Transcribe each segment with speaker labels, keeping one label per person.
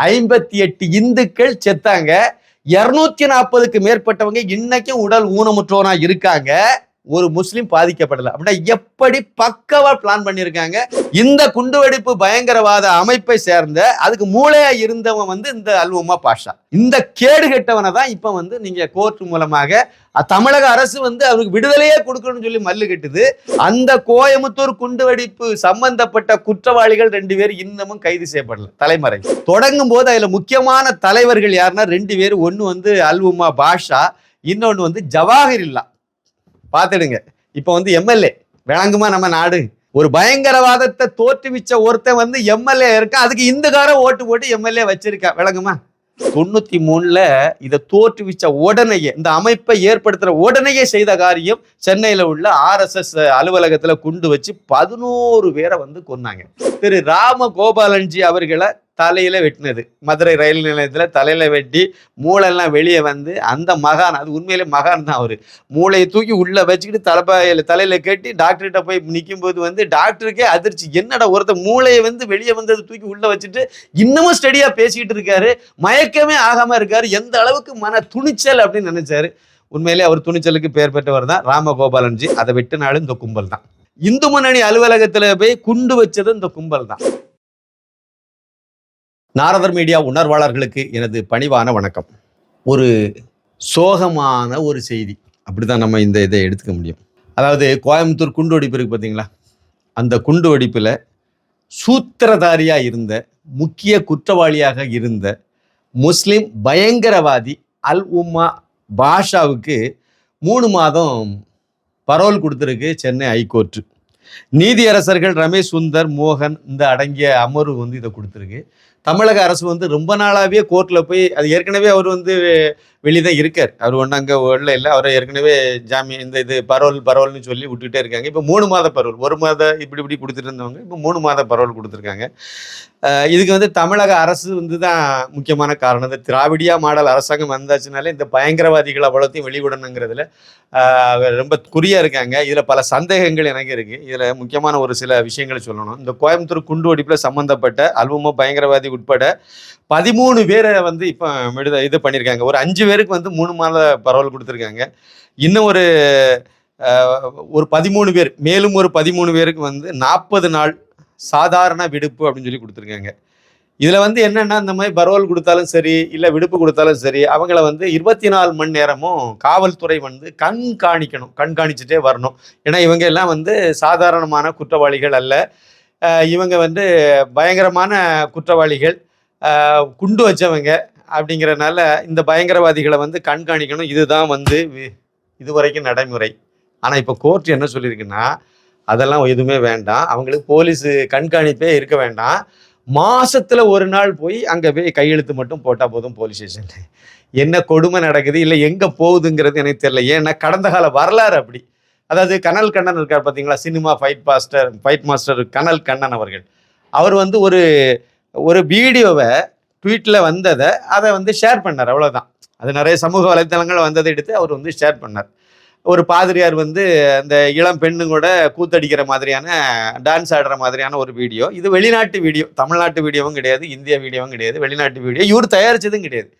Speaker 1: ஐம்பத்தி எட்டு இந்துக்கள் செத்தாங்க. இருநூத்தி நாற்பதுக்கு மேற்பட்டவங்க இன்னைக்கும் உடல் ஊனமுற்றோனா இருக்காங்க. ஒரு முஸ்லீம் பாதிக்கப்படல. அப்படின்னா எப்படி பக்கவா பிளான் பண்ணியிருக்காங்க இந்த குண்டுவெடிப்பு பயங்கரவாத அமைப்பை சேர்ந்த அதுக்கு மூளையா இருந்தவன் வந்து இந்த அல்வமா பாஷா. இந்த கேடு கெட்டவனை தான் இப்போ வந்து நீங்க கோர்ட் மூலமாக தமிழக அரசு வந்து அவருக்கு விடுதலையே கொடுக்கணும்னு சொல்லி மல்லு கட்டுது. அந்த கோயமுத்தூர் குண்டுவெடிப்பு சம்பந்தப்பட்ட குற்றவாளிகள் ரெண்டு பேர் இன்னமும் கைது செய்யப்படல. தலைமறை. தொடங்கும் போது அதுல முக்கியமான தலைவர்கள் யாருன்னா ரெண்டு பேர். ஒன்னு வந்து அல்வுமா பாஷா இன்னொன்று வந்து ஜவாஹிரில்லா பார்த்துடுங்க. இப்போ வந்து எம்எல்ஏ விளங்குமா நம்ம நாடு? ஒரு பயங்கரவாதத்தை தோற்றுவிச்ச ஒருத்தன் வந்து எம்எல்ஏ இருக்கான் அதுக்கு இந்துக்கார ஓட்டு போட்டு எம்எல்ஏ வச்சிருக்கா? விளங்குமா? தொண்ணூத்தி மூணுல இதை தோற்றுவிச்ச உடனேயே இந்த அமைப்பை ஏற்படுத்துற உடனேயே செய்த காரியம் சென்னையில உள்ள ஆர்எஸ்எஸ் அலுவலகத்துல குண்டு வச்சு பதினோரு பேரை வந்து கொன்னாங்க. திரு. ராம கோபாலன்ஜி அவர்களை தலையில வெட்டினது. மதுரை ரயில் நிலையத்தில் தலையில வெட்டி மூளைலாம் வெளியே வந்து அந்த மகான் அது உண்மையிலே மகான் தான் அவர். மூளையை தூக்கி உள்ளே வச்சுக்கிட்டு தலைப்பாயில் தலையில் கட்டி டாக்டர்கிட்ட போய் நிற்கும் போது வந்து டாக்டருக்கே அதிர்ச்சி. என்னடா ஒருத்தர் மூளையை வந்து வெளியே வந்தது தூக்கி உள்ளே வச்சுட்டு இன்னமும் ஸ்டடியாக பேசிக்கிட்டு இருக்காரு. மயக்கமே ஆகாமல் இருக்கார். எந்த அளவுக்கு மன துணிச்சல் அப்படின்னு நினைச்சாரு. உண்மையிலே அவர் துணிச்சலுக்கு பெயர் பெற்றவர் தான் ராமகோபாலன்ஜி அதை வெட்டினாலும் இந்த கும்பல் தான். இந்து முன்னணி அலுவலகத்தில் போய் குண்டு வச்சது இந்த கும்பல் தான். நாரதர் மீடியா உணர்வாளர்களுக்கு எனது பணிவான வணக்கம். ஒரு சோகமான ஒரு செய்தி. அப்படிதான் நம்ம இந்த இதை எடுத்துக்க முடியும். அதாவது கோயம்புத்தூர் குண்டு வெடிப்பு இருக்குது பார்த்தீங்களா? அந்த குண்டு வெடிப்பில் சூத்திரதாரியாக இருந்த முக்கிய குற்றவாளியாக இருந்த முஸ்லீம் பயங்கரவாதி அல் உம்மா பாஷாவுக்கு மூணு மாதம் பரோல் கொடுத்துருக்கு சென்னை ஹைகோர்ட்டு நீதியரசர்கள் ரமேஷ் சுந்தர் மோகன் இந்த அடங்கிய அமர்வு வந்து இதை கொடுத்துருக்கு. தமிழக அரசு வந்து ரொம்ப நாளாகவே கோர்ட்டில் போய் அது ஏற்கனவே அவர் வந்து வெளியே தான் இருக்கார். அவர் ஒன்றும் அங்கே உள்ள இல்லை. அவர் ஏற்கனவே ஜாமீன் இந்த இது பரோல் பரோல்னு சொல்லி விட்டுக்கிட்டே இருக்காங்க. இப்போ மூணு மாத பரோல் ஒரு மாத இப்படி இப்படி கொடுத்துட்டு இருந்தவங்க இப்போ மூணு மாத பரோல் கொடுத்துருக்காங்க. இதுக்கு வந்து தமிழக அரசு வந்து தான் முக்கியமான காரணம். இந்த திராவிடியா மாடல் அரசாங்கம் வந்தாச்சுனாலே இந்த பயங்கரவாதிகள் அவ்வளோத்தையும் வெளிவிடணுங்கிறதுல ரொம்ப குறியாக இருக்காங்க. இதில் பல சந்தேகங்கள் எனக்கு இருக்குது இதில் முக்கியமான ஒரு சில விஷயங்களை சொல்லணும். இந்த கோயம்புத்தூர் குண்டு வெடிப்பில் சம்மந்தப்பட்ட அல்வமோ பயங்கரவாதி உட்பட பதிமூணு பேரை வந்து இப்போ விடுத இது பண்ணியிருக்காங்க ஒரு அஞ்சு பேருக்கு வந்து மூணு மாத பரவல் கொடுத்துருக்காங்க. இன்னும் ஒரு ஆஹ், ஒரு பதிமூணு பேர் மேலும் ஒரு பதிமூணு பேருக்கு வந்து நாற்பது நாள் சாதாரண விடுப்பு அப்படின்னு சொல்லி கொடுத்துருக்காங்க. இதில் வந்து என்னென்னா இந்த மாதிரி பரோல் கொடுத்தாலும் சரி இல்லை விடுப்பு கொடுத்தாலும் சரி அவங்கள வந்து இருபத்தி நாலு மணி நேரமும் காவல்துறை வந்து கண்காணிக்கணும் கண்காணிச்சுட்டே வரணும். ஏன்னா இவங்க எல்லாம் வந்து சாதாரணமான குற்றவாளிகள் அல்ல. இவங்க வந்து பயங்கரமான குற்றவாளிகள். குண்டு வச்சவங்க அப்படிங்கிறனால இந்த பயங்கரவாதிகளை வந்து கண்காணிக்கணும். இதுதான் வந்து இதுவரைக்கும் நடைமுறை. ஆனால் இப்போ கோர்ட் என்ன சொல்லியிருக்குன்னா அதெல்லாம் எதுவுமே வேண்டாம். அவங்களுக்கு போலீஸ் கண்காணிப்பே இருக்க வேண்டாம். மாதத்தில் ஒரு நாள் போய் அங்கே போய் கையெழுத்து மட்டும் போட்டால் போதும் போலீஸ் ஸ்டேஷனில். என்ன கொடுமை நடக்குது இல்லை எங்கே போகுதுங்கிறது எனக்கு தெரியல. ஏன்னா கடந்த கால வரலாறு அப்படி. அதாவது கனல் கண்ணன் இருக்கார் பார்த்தீங்களா cinema fight master fight master Kanal Kannan அவர்கள். அவர் வந்து ஒரு ஒரு வீடியோவை ட்வீட்டில் வந்ததை அதை வந்து ஷேர் பண்ணார் அவ்வளோதான் அது நிறைய சமூக வலைத்தளங்கள் வந்ததை எடுத்து அவர் வந்து ஷேர் பண்ணார். ஒரு பாதிரியார் வந்து அந்த இளம் பெண்ணுங்கூட கூத்தடிக்கிற மாதிரியான டான்ஸ் ஆடுற மாதிரியான ஒரு வீடியோ. இது வெளிநாட்டு வீடியோ தமிழ்நாட்டு வீடியோவும் கிடையாது இந்திய வீடியோவும் கிடையாது வெளிநாட்டு வீடியோ. இவர் தயாரிச்சதும் கிடையாது.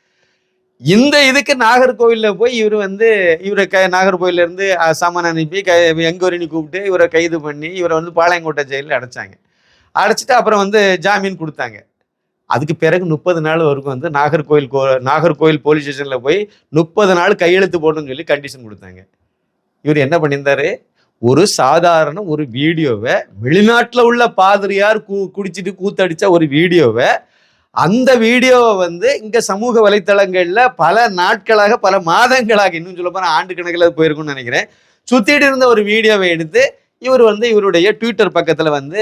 Speaker 1: இந்த இதுக்கு நாகர்கோவிலில் போய் இவர் வந்து இவரை க நாகர்கோவில்ல இருந்து சாமான் அனுப்பி க எங்கோரினி கூப்பிட்டு இவரை கைது பண்ணி இவரை வந்து பாளையங்கோட்டை ஜெயிலில் அடைச்சாங்க. அடைச்சிட்டு அப்புறம் வந்து ஜாமீன் கொடுத்தாங்க. அதுக்கு பிறகு முப்பது நாள் வரைக்கும் வந்து நாகர்கோவில் கோ நாகர்கோவில் போலீஸ் ஸ்டேஷனில் போய் முப்பது நாள் கையெழுத்து போடணும்னு சொல்லி கண்டிஷன் கொடுத்தாங்க. இவர் என்ன பண்ணியிருந்தாரு? ஒரு சாதாரண ஒரு வீடியோவை வெளிநாட்டில் உள்ள பாதிரியார் கூ குடிச்சிட்டு கூத்தடிச்ச ஒரு வீடியோவை அந்த வீடியோவை வந்து இங்கே சமூக வலைத்தளங்களில் பல நாட்களாக பல மாதங்களாக இன்னும் சொல்ல போனா ஆண்டு கணக்கில் போயிருக்கும்னு நினைக்கிறேன். சுற்றிட்டு இருந்த ஒரு வீடியோவை எடுத்து இவர் வந்து இவருடைய ட்விட்டர் பக்கத்தில் வந்து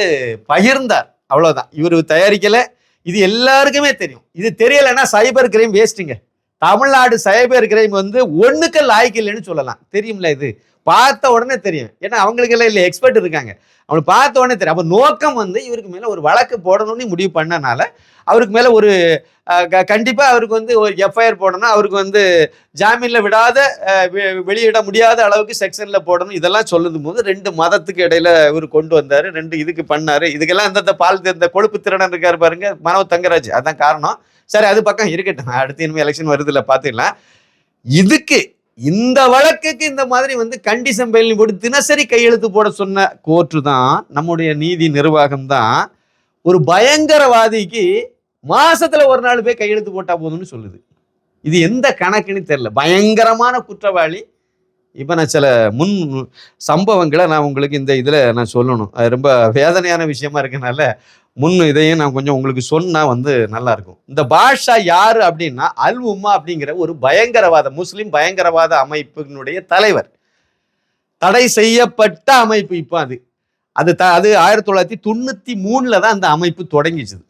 Speaker 1: பகிர்ந்தார். அவ்வளோதான் இவர் தயாரிக்கலை. இது எல்லாருக்குமே தெரியும். இது தெரியலைன்னா சைபர் கிரைம் வேஸ்ட்டுங்க தமிழ்நாடு சைபர் கிரைம் வந்து ஒன்றுக்கு லாய்க்கு இல்லைன்னு சொல்லலாம். தெரியும்ல இது? பார்த்த உடனே தெரியும். ஏன்னா அவங்களுக்கு எல்லாம் இல்லை எக்ஸ்பர்ட் இருக்காங்க. அவனுக்கு பார்த்த உடனே தெரியும். அப்போ நோக்கம் வந்து இவருக்கு மேலே ஒரு வழக்கு போடணும்னு முடிவு பண்ணனால அவருக்கு மேலே ஒரு கண்டிப்பாக க- அவருக்கு வந்து ஒரு எஃப்ஐஆர் போடணும். அவருக்கு வந்து ஜாமீனில் விடாத வெ- வெளியிட முடியாத அளவுக்கு செக்ஷனில் போடணும். இதெல்லாம் சொல்லும் போது ரெண்டு மதத்துக்கு இடையில இவர் கொண்டு வந்தார். ரெண்டு இதுக்கு பண்ணார். இதுக்கெல்லாம் அந்தந்த பால் இந்த கொழுப்பு திறனன் இருக்கார் பாருங்க மனோ தங்கராஜ். அதான் காரணம். சரி அது பக்கம் இருக்கட்டும். அடுத்து இனிமேல் எலெக்ஷன் வருதுல பார்த்துக்கலாம். இதுக்கு இந்த வழக்குக்கு இந்த மாதிரி வந்து கண்டிஷன் பயிலின் போட்டு தினசரி கையெழுத்து போட சொன்ன கோர்ட்டு தான் நம்முடைய நீதி நிர்வாகம் தான் ஒரு பயங்கரவாதிக்கு மாசத்துல ஒரு நாள் போய் கையெழுத்து போட்டா போதும்னு சொல்லுது. இது எந்த கணக்குன்னு தெரியல. பயங்கரமான குற்றவாளி. இப்போ நான் சில முன் சம்பவங்களை நான் உங்களுக்கு இந்த இதில் நான் சொல்லணும். அது ரொம்ப வேதனையான விஷயமா இருக்கனால முன் இதையும் நான் கொஞ்சம் உங்களுக்கு சொன்னால் வந்து நல்லா இருக்கும் இந்த பாஷா யார் அப்படின்னா அல் உமா அப்படிங்கிற ஒரு பயங்கரவாத முஸ்லீம் பயங்கரவாத அமைப்பினுடைய தலைவர். தடை செய்யப்பட்ட அமைப்பு இப்போ அது. அது த அது ஆயிரத்தி தொள்ளாயிரத்தி தொண்ணூற்றி மூணில் தான் அந்த அமைப்பு தொடங்கிச்சுது.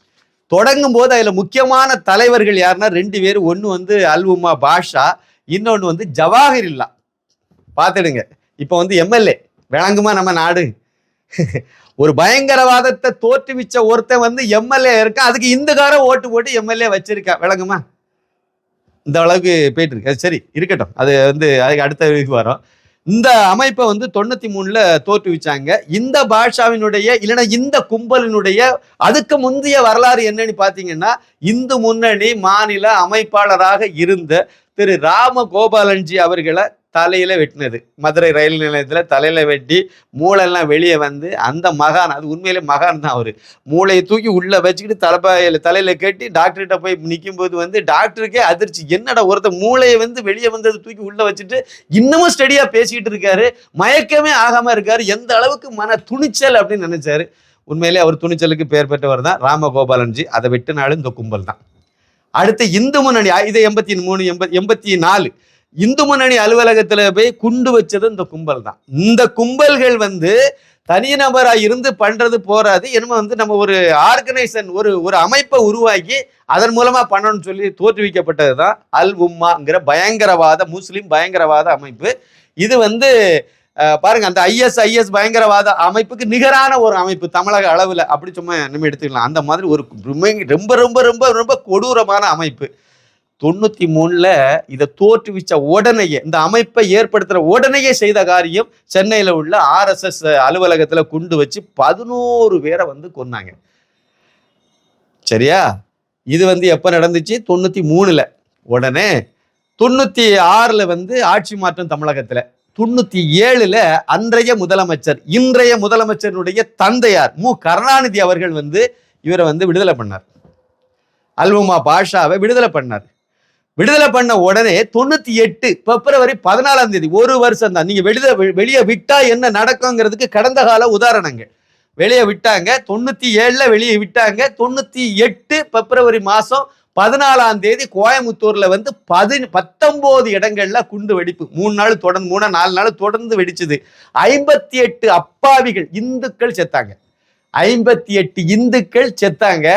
Speaker 1: தொடங்கும் போது அதில் முக்கியமான தலைவர்கள் யாருன்னா ரெண்டு பேர். ஒன்று வந்து அல் உம்மா பாஷா இன்னொன்று வந்து ஜவாஹர் இல்லா பார்த்துடுங்க. இப்போ வந்து எம்எல்ஏ. விளங்குமா நம்ம நாடு? ஒரு பயங்கரவாதத்தை தோற்றுவிச்ச ஒருத்தன் வந்து எம்எல்ஏ இருக்கான் அதுக்கு இந்துக்கார ஓட்டு போட்டு எம்எல்ஏ வச்சிருக்கா? விளங்குமா? இந்த அளவுக்கு போயிட்டு இருக்கு சரி இருக்கட்டும். அது வந்து அதுக்கு அடுத்த இதுக்கு வரும். இந்த அமைப்பை வந்து தொண்ணூத்தி மூணுல தோற்றுவிச்சாங்க. இந்த பாஷாவினுடைய இல்லைன்னா இந்த கும்பலினுடைய அதுக்கு முந்தைய வரலாறு என்னன்னு பாத்தீங்கன்னா இந்து முன்னணி மாநில அமைப்பாளராக இருந்த திரு ராம கோபாலன்ஜி அவர்களை தலையில வெட்டினது. மதுரை ரயில் நிலையத்தில் தலையில வெட்டி மூளையெல்லாம் வெளியே வந்து அந்த மகான் அது உண்மையிலே மகான் தான் அவர். மூளையை தூக்கி உள்ளே வச்சுக்கிட்டு தலைப்பையில் தலையில் கட்டி டாக்டர்கிட்ட போய் நிற்கும் போது வந்து டாக்டருக்கே அதிர்ச்சி. என்னடா ஒருத்தர் மூளையை வந்து வெளியே வந்தது தூக்கி உள்ளே வச்சுட்டு இன்னமும் ஸ்டடியாக பேசிக்கிட்டு இருக்காரு. மயக்கமே ஆகாமல் இருக்காரு. எந்த அளவுக்கு மன துணிச்சல் அப்படின்னு நினைச்சாரு. உண்மையிலே அவர் துணிச்சலுக்கு பெயர் பெற்றவர் தான் ராமகோபாலன்ஜி அதை வெட்டினாலும் இந்த கும்பல் தான். அடுத்து இந்து முன்னணி ஆ, இது எண்பத்தி மூணு எண்பத்தி எண்பத்தி நாலு. இந்து முன்னணி அலுவலகத்தில் போய் குண்டு வச்சது இந்த கும்பல் தான் இந்த கும்பல்கள் வந்து தனிநபரா இருந்து பண்ணுறது போராது. என்னமோ வந்து நம்ம ஒரு ஆர்கனைசேஷன் ஒரு ஒரு அமைப்பை உருவாக்கி அதன் மூலமாக பண்ணணும்னு சொல்லி தோற்றுவிக்கப்பட்டது தான் அல் உம்மாங்கிற பயங்கரவாத முஸ்லீம் பயங்கரவாத அமைப்பு. இது வந்து பாருங்க அந்த ஐஎஸ் ஐஎஸ் பயங்கரவாத அமைப்புக்கு நிகரான ஒரு அமைப்பு தமிழக அளவில். அப்படி சும்மா நம்ம எடுத்துக்கலாம். அந்த மாதிரி ஒரு ரொம்ப ரொம்ப ரொம்ப ரொம்ப கொடூரமான அமைப்பு. தொண்ணூத்தி மூணுல இதை தோற்றுவிச்ச உடனேயே இந்த அமைப்பை ஏற்படுத்துற உடனேயே செய்த காரியம் சென்னையில உள்ள ஆர்எஸ்எஸ் அலுவலகத்துல குண்டு வச்சு பதினோரு பேரை வந்து கொன்னாங்க. சரியா? இது வந்து எப்ப நடந்துச்சு? தொண்ணூத்தி மூணுல. உடனே தொண்ணூத்தி ஆறுல வந்து ஆட்சி மாற்றம் தமிழகத்துல. தொண்ணூத்தி ஏழுல அன்றைய முதலமைச்சர் இன்றைய முதலமைச்சருடைய தந்தையார் மு. கருணாநிதி அவர்கள் வந்து இவரை வந்து விடுதலை பண்ணார். அல்வமா பாஷாவை விடுதலை பண்ணார். விடுதலை பண்ண உடனே தொண்ணூத்தி எட்டு பிப்ரவரி பதினாலாம் தேதி ஒரு வருஷம் தான் நீங்க வெளியே வெளியே விட்டா என்ன நடக்குங்கிறதுக்கு கடந்த கால உதாரணங்கள். வெளியே விட்டாங்க தொண்ணூத்தி ஏழுல வெளியே விட்டாங்க தொண்ணூத்தி எட்டு பிப்ரவரி மாசம் பதினாலாம் தேதி கோயம்புத்தூர்ல வந்து பதி பத்தொன்பது இடங்கள்ல குண்டு வெடிப்பு. மூணு நாள் தொடர்ந்து மூணு நாலு நாள் தொடர்ந்து வெடிச்சது. ஐம்பத்தி எட்டு அப்பாவிகள் இந்துக்கள் செத்தாங்க. ஐம்பத்தி எட்டு இந்துக்கள் செத்தாங்க.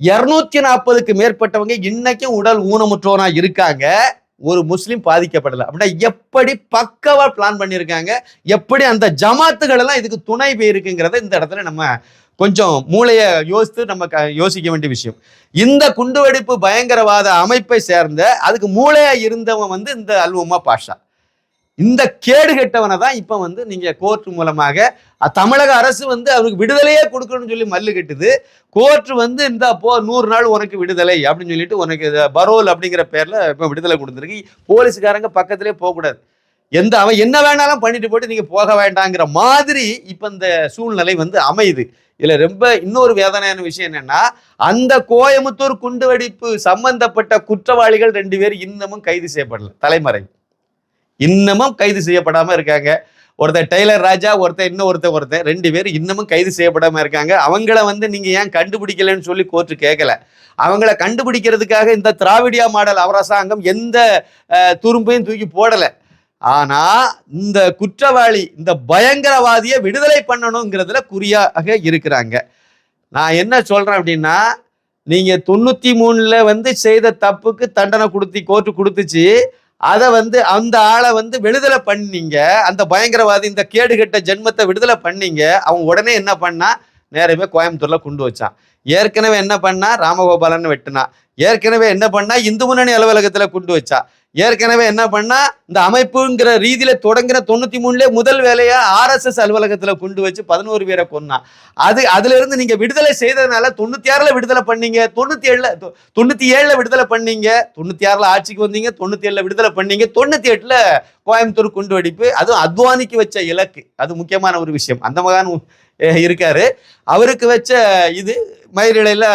Speaker 1: இருநூத்தி நாற்பதுக்கு மேற்பட்டவங்க இன்னைக்கும் உடல் ஊனமுற்றோனா இருக்காங்க. ஒரு முஸ்லீம் பாதிக்கப்படலை. அப்படின்னா எப்படி பக்கவா பிளான் பண்ணியிருக்காங்க எப்படி அந்த ஜமாத்துகள் எல்லாம் இதுக்கு துணை போயிருக்குங்கிறத இந்த இடத்துல நம்ம கொஞ்சம் மூளையை யோசித்து நம்ம க- யோசிக்க வேண்டிய விஷயம். இந்த குண்டுவெடிப்பு பயங்கரவாத அமைப்பை சேர்ந்த அதுக்கு மூளையாக இருந்தவன் வந்து இந்த அல்வமா பாஷா. இந்த கேடு கெட்டவனை தான் இப்போ வந்து நீங்கள் கோர்ட் மூலமாக தமிழக அரசு வந்து அவருக்கு விடுதலையே கொடுக்கணும்னு சொல்லி மல்லு கட்டுது. கோர்ட் வந்து இந்த போ நூறு நாள் உனக்கு விடுதலை அப்படின்னு சொல்லிட்டு உனக்கு பரோல் அப்படிங்கிற பேரில் இப்போ விடுதலை கொடுத்துருக்கு. போலீஸ்காரங்க பக்கத்திலே போகக்கூடாது எந்த அவன் என்ன வேணாலும் பண்ணிட்டு போட்டு நீங்க போக வேண்டாங்கிற மாதிரி இப்போ இந்த சூழ்நிலை வந்து அமையுது. இதுல ரொம்ப இன்னொரு வேதனையான விஷயம் என்னன்னா அந்த கோயமுத்தூர் குண்டுவெடிப்பு சம்பந்தப்பட்ட குற்றவாளிகள் ரெண்டு பேர் இன்னமும் கைது செய்யப்படல. தலைமறை. இன்னமும் கைது செய்யப்படாமல் இருக்காங்க. ஒருத்தர் டெய்லர் ராஜா ஒருத்தர் இன்னும் ஒருத்தர் ஒருத்தர் ரெண்டு பேர் இன்னமும் கைது செய்யப்படாமல் இருக்காங்க. அவங்கள வந்து நீங்கள் ஏன் கண்டுபிடிக்கலன்னு சொல்லி கோர்ட்டு கேட்கல அவங்கள கண்டுபிடிக்கிறதுக்காக இந்த திராவிடியா மாடல் அரசாங்கம் எந்த துரும்பையும் தூக்கி போடலை. ஆனால் இந்த குற்றவாளி இந்த பயங்கரவாதியை விடுதலை பண்ணணுங்கிறதுல குறியாக இருக்கிறாங்க. நான் என்ன சொல்கிறேன் அப்படின்னா நீங்கள் தொண்ணூற்றி மூணில் வந்து செய்த தப்புக்கு தண்டனை கொடுத்தி கோர்ட்டு கொடுத்துச்சு. அதை வந்து அந்த ஆளை வந்து விடுதலை பண்ணீங்க. அந்த பயங்கரவாதி இந்த கேடுகெட்ட ஜென்மத்தை விடுதலை பண்ணீங்க. அவன் உடனே என்ன பண்ணா? நேரமே கோயம்புத்தூர்ல கொண்டு வச்சான். ஏற்கனவே என்ன பண்ணா? ராமகோபாலன் வெட்டினா. ஏற்கனவே என்ன பண்ணா? இந்து முன்னணி அலுவலகத்துல கொண்டு வச்சா. ஏற்கனவே என்ன பண்ணா இந்த அமைப்புங்கிற ரீதியில தொடங்குற தொண்ணூத்தி மூணுல முதல் வேலையா ஆர்எஸ்எஸ் அலுவலகத்துல கொண்டு வச்சு பதினோரு பேரை கொன்னான் அது அதுல இருந்து நீங்க விடுதலை செய்ததுனால தொண்ணூத்தி ஆறுல விடுதலை பண்ணீங்க தொண்ணூத்தி ஏழுல தொண்ணூத்தி ஏழுல விடுதலை பண்ணீங்க தொண்ணூத்தி ஆறுல ஆட்சிக்கு வந்தீங்க தொண்ணூத்தி ஏழுல விடுதலை பண்ணீங்க தொண்ணூத்தி எட்டுல கோயம்புத்தூர் குண்டு வெடிப்பு அதுவும் அத்வானிக்கு வச்ச இலக்கு. அது முக்கியமான ஒரு விஷயம். அந்த மகான் இருக்காரு. அவருக்கு வச்ச இது மயிரிழையில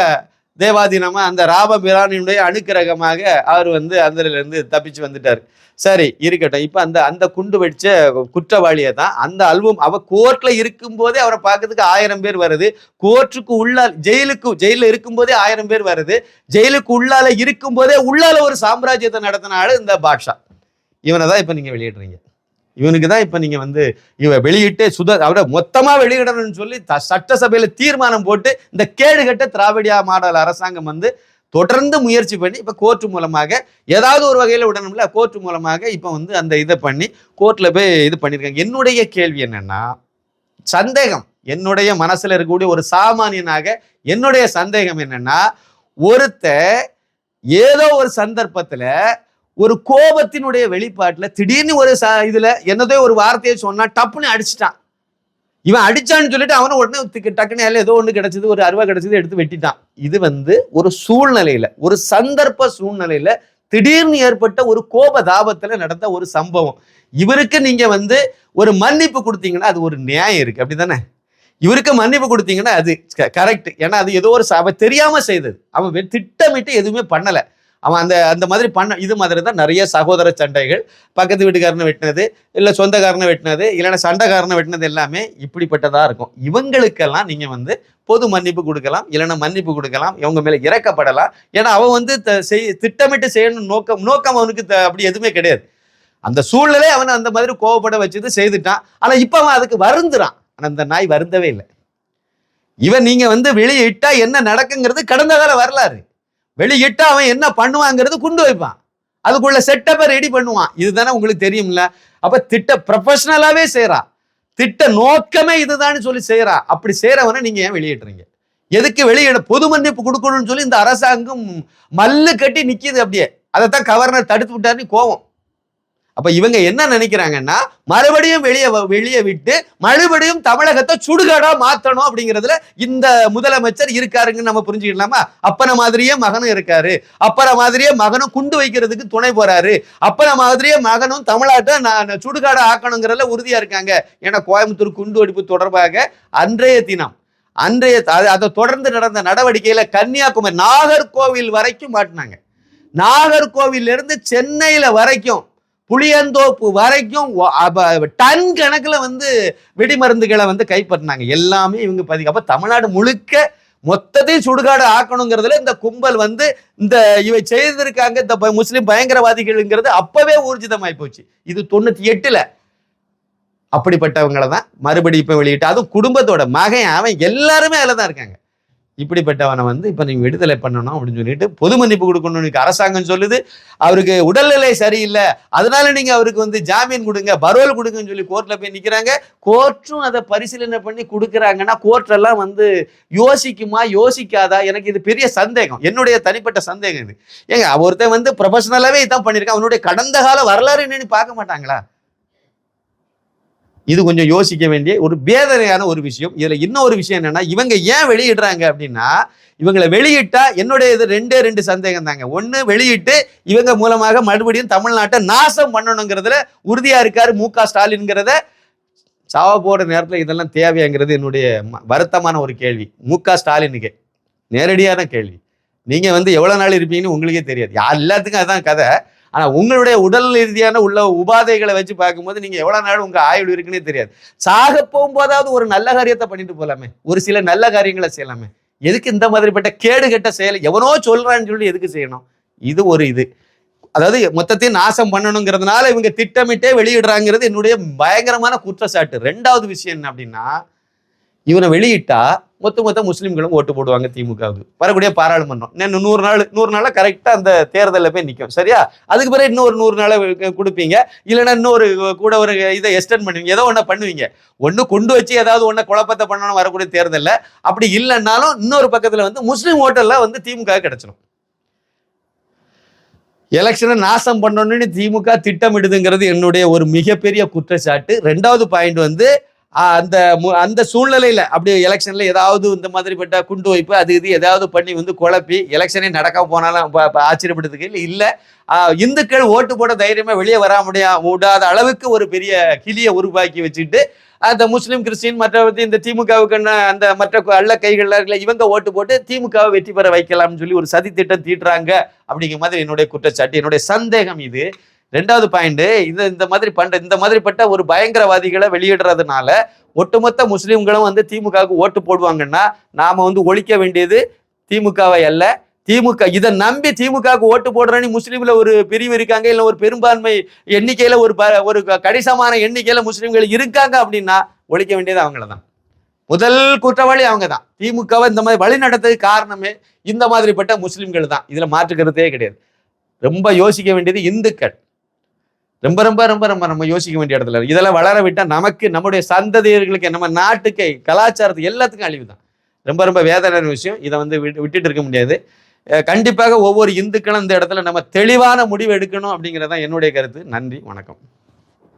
Speaker 1: தேவாதீனமா அந்த ராபபிரானியுடைய அணுக்கிரகமாக அவர் வந்து அதுல தப்பிச்சு வந்துட்டார். சரி இருக்கட்டும். இப்ப அந்த அந்த குண்டு வெடிச்ச குற்றவாளியை தான் அந்த அல்வம் அவ கோர்ட்ல இருக்கும்போதே அவரை பார்க்கறதுக்கு ஆயிரம் பேர் வருது. கோர்ட்டுக்கு உள்ளால் ஜெயிலுக்கு ஜெயில இருக்கும்போதே ஆயிரம் பேர் வருது. ஜெயிலுக்கு உள்ளால இருக்கும்போதே உள்ளால ஒரு சாம்ராஜ்யத்தை நடத்தினாலும் இந்த பாட்ஷா. இவனை தான் இப்ப நீங்க வெளியிடுறீங்க. இவனுக்கு தான் இப்போ நீங்கள் வந்து இவ வெளியிட்டு சுத அவரை மொத்தமாக வெளியிடணும்னு சொல்லி த- சட்டசபையில் தீர்மானம் போட்டு இந்த கேடுகட்ட திராவிடியா மாடல் அரசாங்கம் வந்து தொடர்ந்து முயற்சி பண்ணி இப்போ கோர்ட்டு மூலமாக ஏதாவது ஒரு வகையில் விடணும்ல கோர்ட் மூலமாக இப்போ வந்து அந்த இதை பண்ணி கோர்ட்டில் போய் இது பண்ணியிருக்காங்க என்னுடைய கேள்வி என்னென்னா சந்தேகம் என்னுடைய மனசில் இருக்கக்கூடிய ஒரு சாமானியனாக என்னுடைய சந்தேகம் என்னென்னா ஒருத்த ஏதோ ஒரு சந்தர்ப்பத்தில் ஒரு கோபத்தினுடைய வெளிப்பாட்டில் திடீர்னு ஒரு ச இதில் என்னதோ ஒரு வார்த்தையை சொன்னால் டப்புன்னு அடிச்சிட்டான். இவன் அடிச்சான்னு சொல்லிட்டு அவனை உடனே டக்குன்னு எல்லாம் ஏதோ ஒன்று கிடைச்சது ஒரு அருவா கிடைச்சது எடுத்து வெட்டிட்டான். இது வந்து ஒரு சூழ்நிலையில் ஒரு சந்தர்ப்ப சூழ்நிலையில் திடீர்னு ஏற்பட்ட ஒரு கோப தாபத்தில் நடந்த ஒரு சம்பவம். இவருக்கு நீங்கள் வந்து ஒரு மன்னிப்பு கொடுத்தீங்கன்னா அது ஒரு நியாயம் இருக்கு. அப்படிதானே இவருக்கு மன்னிப்பு கொடுத்தீங்கன்னா அது கரெக்ட் ஏன்னா அது ஏதோ ஒரு ச- அவன் தெரியாமல் செய்தது. அவன் திட்டமிட்டு எதுவுமே பண்ணலை. அவன் அந்த அந்த மாதிரி பண்ண இது மாதிரி தான் நிறைய சகோதர சண்டைகள். பக்கத்து வீட்டுக்காரனை வெட்டினது இல்லை சொந்தக்காரனை வெட்டினது இல்லைன்னா சண்டைக்காரனை வெட்டினது எல்லாமே இப்படிப்பட்டதாக இருக்கும். இவங்களுக்கெல்லாம் நீங்கள் வந்து பொது மன்னிப்பு கொடுக்கலாம் இல்லைன்னா மன்னிப்பு கொடுக்கலாம் இவங்க மேலே இறக்கப்படலாம். ஏன்னா அவன் வந்து த- செய் திட்டமிட்டு செய்யணும் நோக்கம் நோக்கம் அவனுக்கு த- அப்படி எதுவுமே கிடையாது. அந்த சூழ்நிலை அவனை அந்த மாதிரி கோவப்பட வச்சது செய்துட்டான். ஆனால் இப்போ அவன் அதுக்கு வருந்துறான். ஆனால் அந்த நாய் வருந்தவே இல்லை. இவன் நீங்கள் வந்து வெளியிட்டா என்ன நடக்குங்கிறது கடந்த கால வரலாறு. வெளியிட்டு அவன் என்ன பண்ணுவாங்கிறது கொண்டு வைப்பான். அதுக்குள்ள செட்டப்பை ரெடி பண்ணுவான். இதுதானே உங்களுக்கு தெரியும்ல? அப்ப திட்ட ப்ரொஃபஷனலாவே செய்யறா திட்ட நோக்கமே இதுதான்னு சொல்லி செய்யறா அப்படி செய்றவனை நீங்க ஏன் வெளியிடுறீங்க எதுக்கு வெளியிட பொது மன்னிப்பு கொடுக்கணும்னு சொல்லி இந்த அரசாங்கம் மல்லு கட்டி நிக்கிது அப்படியே. அதைத்தான் கவர்னர் தடுத்து விட்டாருன்னு கோவம். அப்ப இவங்க என்ன நினைக்கிறாங்கன்னா மறுபடியும் வெளியே வெளியே விட்டு மறுபடியும் தமிழகத்தை சுடுகாடா மாத்தணும் அப்படிங்கிறதுல இந்த முதலமைச்சர் இருக்காருங்கன்னு நம்ம புரிஞ்சுக்கலாமா? அப்பன மாதிரியே மகனும் இருக்காரு. அப்பற மாதிரியே மகனும் குண்டு வைக்கிறதுக்கு துணை போறாரு. அப்பன மாதிரியே மகனும் தமிழ்நாட்டை நான் சுடுகாடா ஆக்கணுங்கிறதுல உறுதியா இருக்காங்க. ஏன்னா கோயம்புத்தூர் குண்டு வெடிப்பு தொடர்பாக அன்றைய தினம் அன்றைய அதை தொடர்ந்து நடந்த நடவடிக்கையில கன்னியாகுமரி நாகர்கோவில் வரைக்கும் மாட்டினாங்க. நாகர்கோவில்ல இருந்து சென்னையில வரைக்கும் புளியந்தோப்பு வரைக்கும் டன் கணக்கில் வந்து வெடிமருந்துகளை வந்து கைப்பற்றினாங்க. எல்லாமே இவங்க பதிக்க அப்போ தமிழ்நாடு முழுக்க மொத்தத்தையும் சுடுகாடு ஆக்கணுங்கிறதுல இந்த கும்பல் வந்து இந்த இவை செய்திருக்காங்க. இந்த ப- பயங்கரவாதிகள்ங்கிறது அப்பவே ஊர்ஜிதமாயி போச்சு. இது தொண்ணூத்தி எட்டுல. அப்படிப்பட்டவங்களை தான் மறுபடியும் இப்போ வெளியிட்டு அதுவும் குடும்பத்தோட மகன் அவன் எல்லாருமே அதில் தான் இருக்காங்க. இப்படிப்பட்டவனை வந்து இப்போ நீங்கள் விடுதலை பண்ணணும் அப்படின்னு சொல்லிட்டு பொது மன்னிப்பு கொடுக்கணும்னு இன்னைக்கு அரசாங்கம் சொல்லுது. அவருக்கு உடல்நிலை சரியில்லை. அதனால நீங்கள் அவருக்கு வந்து ஜாமீன் கொடுங்க பரோல் கொடுங்கன்னு சொல்லி கோர்ட்டில் போய் நிற்கிறாங்க கோர்ட்டும் அதை பரிசீலனை பண்ணி கொடுக்குறாங்கன்னா கோர்ட் எல்லாம் வந்து யோசிக்குமா யோசிக்காதா? எனக்கு இது பெரிய சந்தேகம். என்னுடைய தனிப்பட்ட சந்தேகம் இது. ஏங்க ஒருத்தன் வந்து ப்ரொஃபஷனலாகவே இதான் பண்ணியிருக்கான் அவனுடைய கடந்த கால வரலாறு என்னன்னு பார்க்க மாட்டாங்களா? இது கொஞ்சம் யோசிக்க வேண்டிய ஒரு வேதனையான ஒரு விஷயம். இதுல இன்னொரு விஷயம் என்னன்னா இவங்க ஏன் வெளியிடுறாங்க அப்படின்னா இவங்களை வெளியிட்டா என்னுடைய இது ரெண்டே ரெண்டு சந்தேகம் தாங்க. ஒண்ணு வெளியிட்டு இவங்க மூலமாக மறுபடியும் தமிழ்நாட்டை நாசம் பண்ணணுங்கிறதுல உறுதியா இருக்காரு மு க ஸ்டாலின்ங்கிறத சாவ போற நேரத்துல இதெல்லாம் தேவையாங்கிறது என்னுடைய ம- வருத்தமான ஒரு கேள்வி. மு க ஸ்டாலினுக்கு. நேரடியான கேள்வி. நீங்க வந்து எவ்வளவு நாள் இருப்பீங்கன்னு உங்களுக்கே தெரியாது. எல்லாத்துக்கும் அதுதான் கதை. ஆனா உங்களுடைய உடல் ரீதியான உள்ள உபாதைகளை வச்சு பார்க்கும்போது நீங்க எவ்வளவு நாள் உங்க ஆயுள் இருக்குன்னே தெரியாது. சாக போகும்போதாவது ஒரு நல்ல காரியத்தை பண்ணிட்டு போகலாமே ஒரு சில நல்ல காரியங்களை செய்யலாமே. எதுக்கு இந்த மாதிரிப்பட்ட கேடு கெட்ட செயல்? எவனோ சொல்றான்னு சொல்லி எதுக்கு செய்யணும்? இது ஒரு இது. அதாவது மொத்தத்தையும் நாசம் பண்ணணுங்கிறதுனால இவங்க திட்டமிட்டே வெளியிடுறாங்கிறது என்னுடைய பயங்கரமான குற்றச்சாட்டு. ரெண்டாவது விஷயம் என்ன அப்படின்னா இவனை வெளியிட்டா மொத்த மொத்த முஸ்லீம்களும் ஓட்டு போடுவாங்க திமுகவுக்கு. வரக்கூடிய பாராளுமன்றம். இன்னும் நூறு நாள் நூறு நாளாக கரெக்டாக அந்த தேர்தலில் போய் நிற்கும் சரியா? அதுக்கு பிறகு இன்னொரு நூறு நாளை கொடுப்பீங்க. இல்லைன்னா இன்னொரு கூட ஒரு இதை எக்ஸ்டெண்ட் பண்ணுவீங்க. ஏதோ ஒன்று பண்ணுவீங்க. ஒன்று கொண்டு வச்சு ஏதாவது ஒன்று குழப்பத்தை பண்ணணும் வரக்கூடிய தேர்தலில் அப்படி இல்லைன்னாலும் இன்னொரு பக்கத்தில் வந்து முஸ்லீம் ஓட்டெல்லாம் வந்து திமுக கிடச்சிடும் எலெக்ஷனை நாசம் பண்ணணும்னு திமுக திட்டமிடுதுங்கிறது என்னுடைய ஒரு மிகப்பெரிய குற்றச்சாட்டு. ரெண்டாவது பாயிண்ட் வந்து அந்த மு- அந்த சூழ்நிலையில அப்படி எலெக்ஷன்ல ஏதாவது இந்த மாதிரிப்பட்ட குண்டு வைப்பு அது இது ஏதாவது பண்ணி வந்து குழப்பி எலெக்ஷனே நடக்க போனாலும் ப- ப- ஆச்சரியப்படுறதுக்கு இல்லை. இந்துக்கள் ஓட்டு போட தைரியமா வெளியே வர முடியா விடாத அளவுக்கு ஒரு பெரிய கிளியை உருவாக்கி வச்சுட்டு அந்த முஸ்லீம் கிறிஸ்டின் மற்ற இந்த திமுகவுக்கு அந்த மற்ற அள்ள கைகள்ல இருக்கல இவங்க ஓட்டு போட்டு திமுகவை வெற்றி பெற வைக்கலாம்னு சொல்லி ஒரு சதி திட்டம் தீட்டுறாங்க அப்படிங்கிற மாதிரி என்னுடைய குற்றச்சாட்டு என்னுடைய சந்தேகம் இது. ரெண்டாவது பாயிண்ட் இந்த இந்த மாதிரி பண்ற இந்த மாதிரிப்பட்ட ஒரு பயங்கரவாதிகளை வெளியிடுறதுனால ஒட்டுமொத்த முஸ்லீம்களும் வந்து திமுகவுக்கு ஓட்டு போடுவாங்கன்னா நாம வந்து ஒழிக்க வேண்டியது திமுகவை அல்ல. திமுக இதை நம்பி திமுகவுக்கு ஓட்டு போடுறேன்னு முஸ்லீம்ல ஒரு பிரிவு இருக்காங்க இல்லை ஒரு பெரும்பான்மை எண்ணிக்கையில ஒரு ப- ஒரு கணிசமான எண்ணிக்கையில முஸ்லீம்கள் இருக்காங்க அப்படின்னா ஒழிக்க வேண்டியது அவங்கள தான் முதல் குற்றவாளி அவங்க தான் திமுகவை இந்த மாதிரி வழி நடத்ததுக்கு காரணமே இந்த மாதிரிப்பட்ட முஸ்லீம்கள் தான் இதுல மாற்றுக்கிறதே கிடையாது. ரொம்ப யோசிக்க வேண்டியது இந்துக்கள். ரொம்ப ரொம்ப ரொம்ப ரொம்ப நம்ம யோசிக்க வேண்டிய இடத்துல இதெல்லாம் வளர விட்டா நமக்கு நம்முடைய சந்ததியர்களுக்கு நம்ம நாட்டுக்கு கலாச்சாரத்துக்கு எல்லாத்துக்கும் அழிவு தான் ரொம்ப ரொம்ப வேதனையான விஷயம். இதை வந்து விட்டு- விட்டுட்டு இருக்க முடியாது. கண்டிப்பாக ஒவ்வொரு இந்துக்களும் இந்த இடத்துல நம்ம தெளிவான முடிவு எடுக்கணும் அப்படிங்கிறதான் என்னுடைய கருத்து. நன்றி வணக்கம்.